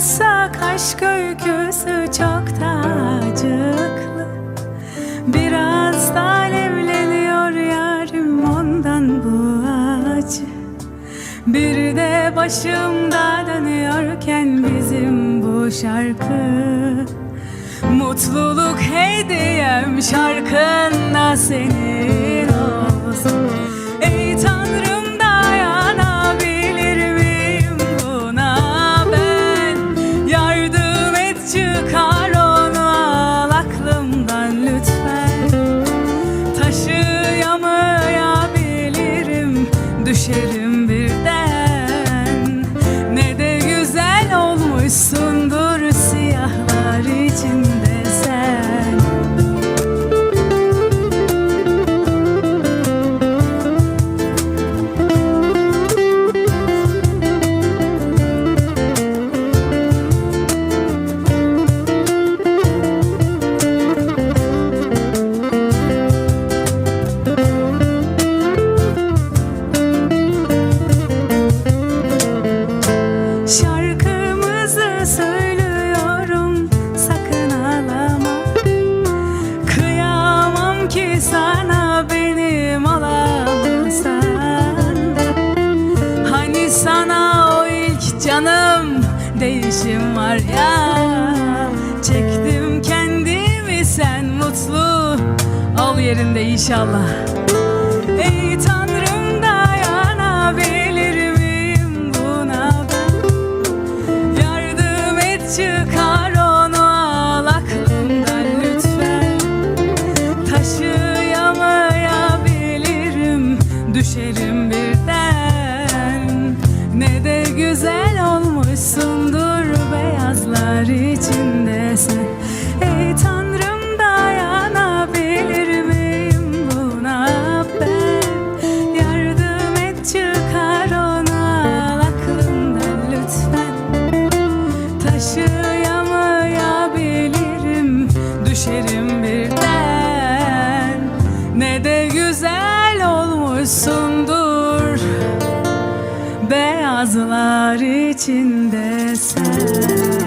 yazsak aşk öyküsü çok da acıklı. Biraz da alevleniyor yarim ondan bu acı. Bir de başımda dönüyorken bizim bu şarkı. Mutluluk hediyem şarkında senin düşerim birden. Ne de güzel olmuşsundur siyahlar içinde sana o ilk canım. Değişim var ya. Çektim kendimi sen mutlu ol yerinde inşallah. Ey Tanrım dayanabilir miyim buna ben. Yardım et çıkar onu al aklımdan lütfen. Taşıyamayabilirim düşerim birden Ne de güzel olmuşsundur beyazlar içinde sen Ey Tanrım dayanabilir miyim buna? Ben Yardım et çıkar onu al aklımdan lütfen. Taşıyamayabilirim düşerim birden. Ne de güzel olmuşsundur Beyazlar içinde sen